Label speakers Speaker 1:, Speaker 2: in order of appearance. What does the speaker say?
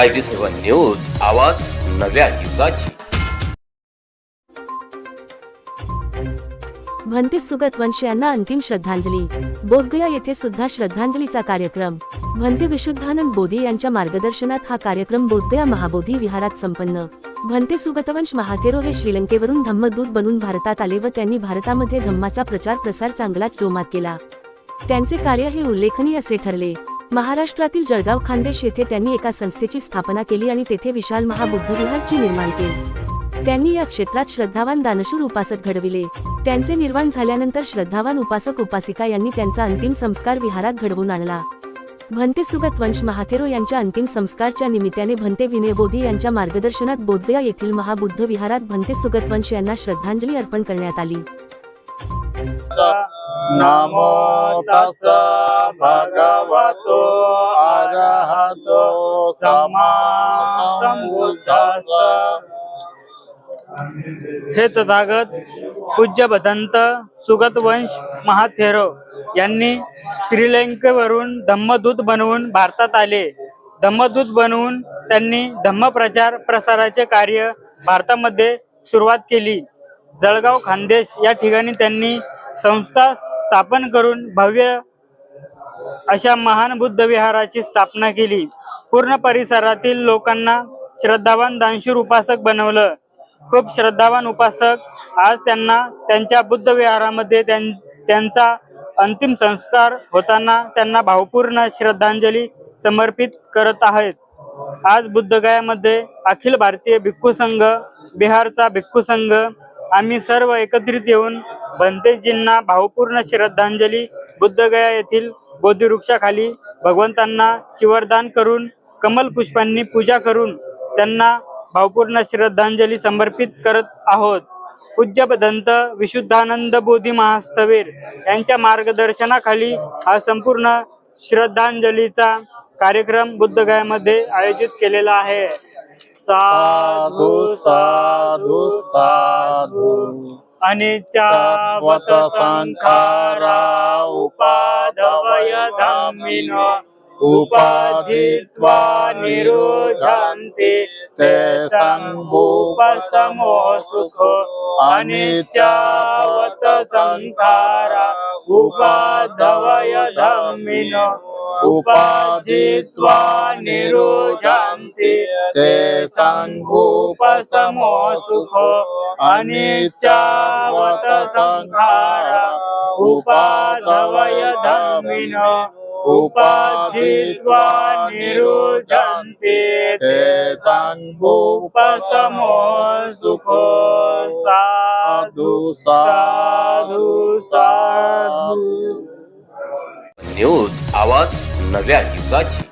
Speaker 1: I T seven news आवाज नव्या युगाची.
Speaker 2: भन्ते सुगत वंश यांना अंतिम श्रद्धांजली. बोधगया येथे सुद्धा श्रद्धांजलीचा कार्यक्रम. भंती विशुद्धानंद बोधी यांच्या मार्गदर्शनात हा कार्यक्रम बोधगया महाबोधी विहारात संपन्न. भंते सुगतवंश महाथेरो हे श्रीलंकेवरून धम्मदूत बनून भारतात आले व त्यांनी भारतामध्ये धम्माचा प्रचार प्रसार चांगलाच जोमात केला. त्यांचे कार्य हे उल्लेखनीय असे ठरले. महाराष्ट्रातील जळगाव खानदेश येथे त्यांनी एका संस्थेची स्थापना केली आणि तेथे विशाल महाबुद्धविहारची निर्माण केली. त्यांनी या क्षेत्रात श्रद्धावान दानशूर उपासक घडविले. त्यांचे निर्माण झाल्यानंतर श्रद्धावान उपासक उपासिका यांनी त्यांचा अंतिम संस्कार विहारात घडवून आणला. भंते सुगत वंश महाथेरो यांच्या अंतिम संस्कारच्या निमित्ताने भन्ते विनयबोधी यांच्या मार्गदर्शनात बोधगया येथील महाबुद्ध विहारात भंते सुगत वंश यांना श्रद्धांजली अर्पण करण्यात आली.
Speaker 3: नमो तस भगवतो अरहतो
Speaker 4: हे तथागत पूज्य भदंत सुगत वंश महाथेरो यांनी श्रीलंकेवरून धम्मदूत बनवून भारतात आले. धम्मदूत बनवून त्यांनी धम्मप्रचार प्रसाराचे कार्य भारतामध्ये सुरुवात केली. जळगाव खानदेश या ठिकाणी त्यांनी संस्था स्थापन करून भव्य अशा महान बुद्ध विहाराची स्थापना केली. पूर्ण परिसरातील लोकांना श्रद्धावान दानशूर उपासक बनवलं. खूप श्रद्धावान उपासक आज त्यांना त्यांच्या बुद्ध विहारामध्ये त्यां- त्यांचा अंतिम संस्कार होताना त्यांना भावपूर्ण श्रद्धांजली समर्पित करत आहेत. आज बुद्धगयामध्ये अखिल भारतीय भिक्खू संघ बिहारचा भिक्खू संघ आम्ही सर्व एकत्रित येऊन भंतेजींना भावपूर्ण श्रद्धांजली बुद्धगया येथील बोधिवृक्षाखाली भगवंतांना चिवरदान करून कमल पुष्पांनी पूजा करून त्यांना भावपूर्ण श्रद्धांजली समर्पित करत आहोत. पूज्य दंत विशुद्धानंद बोधी महास्तवीर यांच्या मार्गदर्शनाखाली हा संपूर्ण श्रद्धांजलीचा कार्यक्रम बुद्धगयामध्ये आयोजित केलेला आहे.
Speaker 3: साधू साधू साधू.
Speaker 4: अनिचावत संखारा उपाधवय धम्मिनो उपाजित्वा निरोधन्ति ते संभूपसमो सुखो अनिचावत संखारा उपाधवय धम्मिनो उपाजित्वा निरोधन्ति ते संभूप समो सुख अनिचावत संखारा उपाधवय धमिन उपाजित्वा निरुजन्ति ते संभूप समो सुख। साधु साधु साधु।
Speaker 1: न्यूज आवाज नव्या युगाची.